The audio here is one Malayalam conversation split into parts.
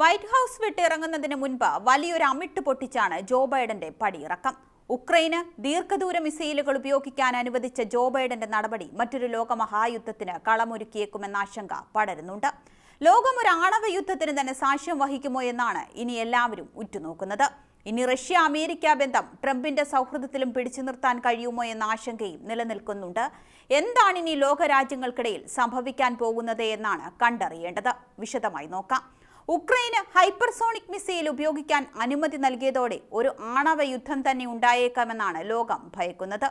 വൈറ്റ് ഹൗസ് വിട്ടിറങ്ങുന്നതിന് മുൻപ് വലിയൊരു അമിട്ട് പൊട്ടിച്ചാണ് ജോ ബൈഡന്റെ പടിയിറക്കം. ഉക്രൈന് ദീർഘദൂര മിസൈലുകൾ ഉപയോഗിക്കാൻ അനുവദിച്ച ജോ ബൈഡന്റെ നടപടി മറ്റൊരു ലോകമഹായുദ്ധത്തിന് കളമൊരുക്കിയേക്കുമെന്ന ആശങ്ക പടരുന്നുണ്ട്. ലോകം ഒരു ആണവ യുദ്ധത്തിന് തന്നെ സാക്ഷ്യം വഹിക്കുമോ എന്നാണ് ഇനി എല്ലാവരും ഉറ്റുനോക്കുന്നത്. ഇനി റഷ്യ അമേരിക്ക ബന്ധം ട്രംപിന്റെ സൗഹൃദത്തിലും പിടിച്ചു നിർത്താൻ കഴിയുമോ എന്ന ആശങ്കയും നിലനിൽക്കുന്നുണ്ട്. എന്താണ് ഇനി ലോകരാജ്യങ്ങൾക്കിടയിൽ സംഭവിക്കാൻ പോകുന്നത് എന്നാണ് കണ്ടറിയേണ്ടത്. വിശദമായി നോക്കാം. ഉക്രൈന് ഹൈപ്പർസോണിക് മിസൈൽ ഉപയോഗിക്കാൻ അനുമതി നൽകിയതോടെ ഒരു ആണവ യുദ്ധം തന്നെ ഉണ്ടായേക്കാമെന്നാണ് ലോകം ഭയക്കുന്നത്.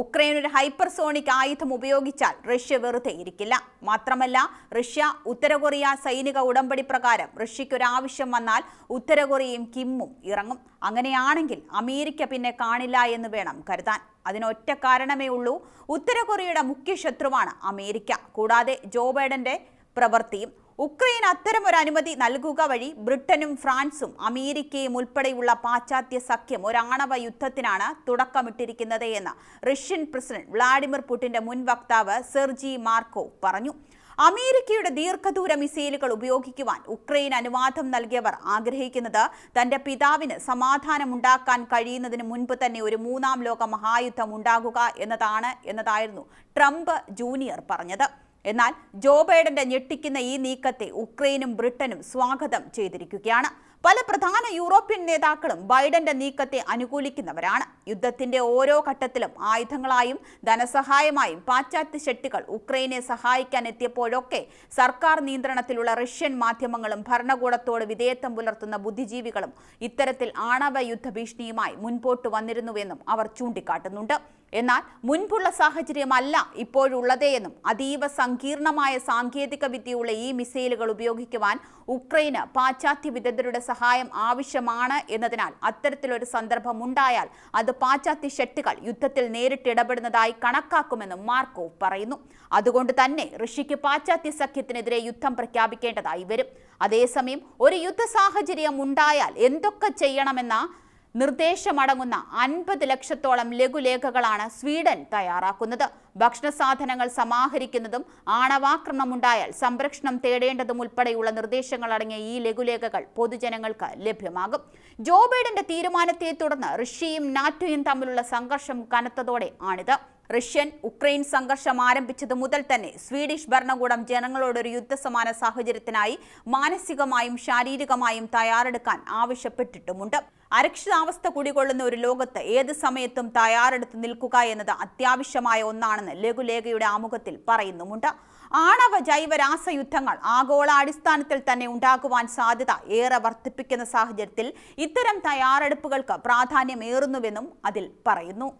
ഉക്രൈൻ ഒരു ഹൈപ്പർസോണിക് ആയുധം ഉപയോഗിച്ചാൽ റഷ്യ വെറുതെ ഇരിക്കില്ല. മാത്രമല്ല റഷ്യ ഉത്തര കൊറിയ സൈനിക ഉടമ്പടി പ്രകാരം റഷ്യയ്ക്കൊരാവശ്യം വന്നാൽ ഉത്തര കൊറിയയും കിമ്മും ഇറങ്ങും. അങ്ങനെയാണെങ്കിൽ അമേരിക്ക പിന്നെ കാണില്ല എന്ന് വേണം കരുതാൻ. അതിനൊറ്റ കാരണമേ ഉള്ളൂ ഉത്തര കൊറിയയുടെ മുഖ്യ ശത്രുവാണ് അമേരിക്ക. കൂടാതെ ജോ ബൈഡന്റെ പ്രവൃത്തിയും ഉക്രൈൻ അത്തരം ഒരു അനുമതി നൽകുക വഴി ബ്രിട്ടനും ഫ്രാൻസും അമേരിക്കയും ഉൾപ്പെടെയുള്ള പാശ്ചാത്യ സഖ്യം ഒരാണവ യുദ്ധത്തിനാണ് തുടക്കമിട്ടിരിക്കുന്നത് എന്ന് റഷ്യൻ പ്രസിഡന്റ് വ്ളാഡിമിർ പുടിന്റെ മുൻ വക്താവ് സെർജി മാർക്കോ പറഞ്ഞു. അമേരിക്കയുടെ ദീർഘദൂര മിസൈലുകൾ ഉപയോഗിക്കുവാൻ ഉക്രൈൻ അനുവാദം നൽകിയവർ ആഗ്രഹിക്കുന്നത് തന്റെ പിതാവിന് സമാധാനമുണ്ടാക്കാൻ കഴിയുന്നതിന് മുൻപ് തന്നെ ഒരു മൂന്നാം ലോക മഹായുദ്ധം ഉണ്ടാകുക എന്നതാണ് എന്നതായിരുന്നു ട്രംപ് ജൂനിയർ പറഞ്ഞത്. എന്നാൽ ജോ ബൈഡന്റെ ഞെട്ടിക്കുന്ന ഈ നീക്കത്തെ ഉക്രൈനും ബ്രിട്ടനും സ്വാഗതം ചെയ്തിരിക്കുകയാണ്. പല പ്രധാന യൂറോപ്യൻ നേതാക്കളും ബൈഡന്റെ നീക്കത്തെ അനുകൂലിക്കുന്നവരാണ്. യുദ്ധത്തിന്റെ ഓരോ ഘട്ടത്തിലും ആയുധങ്ങളായും ധനസഹായമായും പാശ്ചാത്യ ശക്തികൾ ഉക്രൈനെ സഹായിക്കാൻ എത്തിയപ്പോഴൊക്കെ സർക്കാർ നിയന്ത്രണത്തിലുള്ള റഷ്യൻ മാധ്യമങ്ങളും ഭരണകൂടത്തോട് വിധേയത്വം പുലർത്തുന്ന ബുദ്ധിജീവികളും ഇത്തരത്തിൽ ആണവ യുദ്ധ ഭീഷണിയുമായി മുൻപോട്ട് വന്നിരുന്നുവെന്നും അവർ ചൂണ്ടിക്കാട്ടുന്നുണ്ട്. എന്നാൽ മുൻപുള്ള സാഹചര്യമല്ല ഇപ്പോഴുള്ളതേയെന്നും അതീവ സങ്കീർണമായ സാങ്കേതിക വിദ്യയുള്ള ഈ മിസൈലുകൾ ഉപയോഗിക്കുവാൻ ഉക്രൈന് പാശ്ചാത്യ വിദഗ്ധരുടെ സഹായം ആവശ്യമാണ് എന്നതിനാൽ അത്തരത്തിലൊരു സന്ദർഭം ഉണ്ടായാൽ അത് പാശ്ചാത്യ ശക്തികൾ യുദ്ധത്തിൽ നേരിട്ട് ഇടപെടുന്നതായി കണക്കാക്കുമെന്നും മാർക്കോ പറയുന്നു. അതുകൊണ്ട് തന്നെ ഋഷിക്ക് പാശ്ചാത്യ സഖ്യത്തിനെതിരെ യുദ്ധം പ്രഖ്യാപിക്കേണ്ടതായി വരും. അതേസമയം ഒരു യുദ്ധ സാഹചര്യം ഉണ്ടായാൽ എന്തൊക്കെ ചെയ്യണമെന്ന നിർദ്ദേശമടങ്ങുന്ന അൻപത് ലക്ഷത്തോളം ലഘുലേഖകളാണ് സ്വീഡൻ തയ്യാറാക്കുന്നത്. ഭക്ഷണ സാധനങ്ങൾ സമാഹരിക്കുന്നതും ആണവാക്രമണമുണ്ടായാൽ സംരക്ഷണം തേടേണ്ടതും ഉൾപ്പെടെയുള്ള നിർദ്ദേശങ്ങൾ അടങ്ങിയ ഈ ലഘുലേഖകൾ പൊതുജനങ്ങൾക്ക് ലഭ്യമാകും. ജോ ബൈഡന്റെ തീരുമാനത്തെ തുടർന്ന് റഷ്യയും നാറ്റോയും തമ്മിലുള്ള സംഘർഷം കനത്തതോടെ ആണിത്. റഷ്യൻ ഉക്രൈൻ സംഘർഷം ആരംഭിച്ചത് മുതൽ തന്നെ സ്വീഡിഷ് ഭരണകൂടം ജനങ്ങളോട് ഒരു യുദ്ധസമാന സാഹചര്യത്തിനായി മാനസികമായും ശാരീരികമായും തയ്യാറെടുക്കാൻ ആവശ്യപ്പെട്ടിട്ടുമുണ്ട്. അരക്ഷിതാവസ്ഥ കുടികൊള്ളുന്ന ഒരു ലോകത്ത് ഏത് സമയത്തും തയ്യാറെടുത്ത് നിൽക്കുക എന്നത് അത്യാവശ്യമായ ഒന്നാണെന്ന് ലഘുലേഖയുടെ ആമുഖത്തിൽ പറയുന്നുമുണ്ട്. ആണവ ജൈവ രാസയുദ്ധങ്ങൾ ആഗോള അടിസ്ഥാനത്തിൽ തന്നെ ഉണ്ടാകുവാൻ സാധ്യത ഏറെ വർദ്ധിപ്പിക്കുന്ന സാഹചര്യത്തിൽ ഇത്തരം തയ്യാറെടുപ്പുകൾക്ക് പ്രാധാന്യമേറുന്നുവെന്നും അതിൽ പറയുന്നു.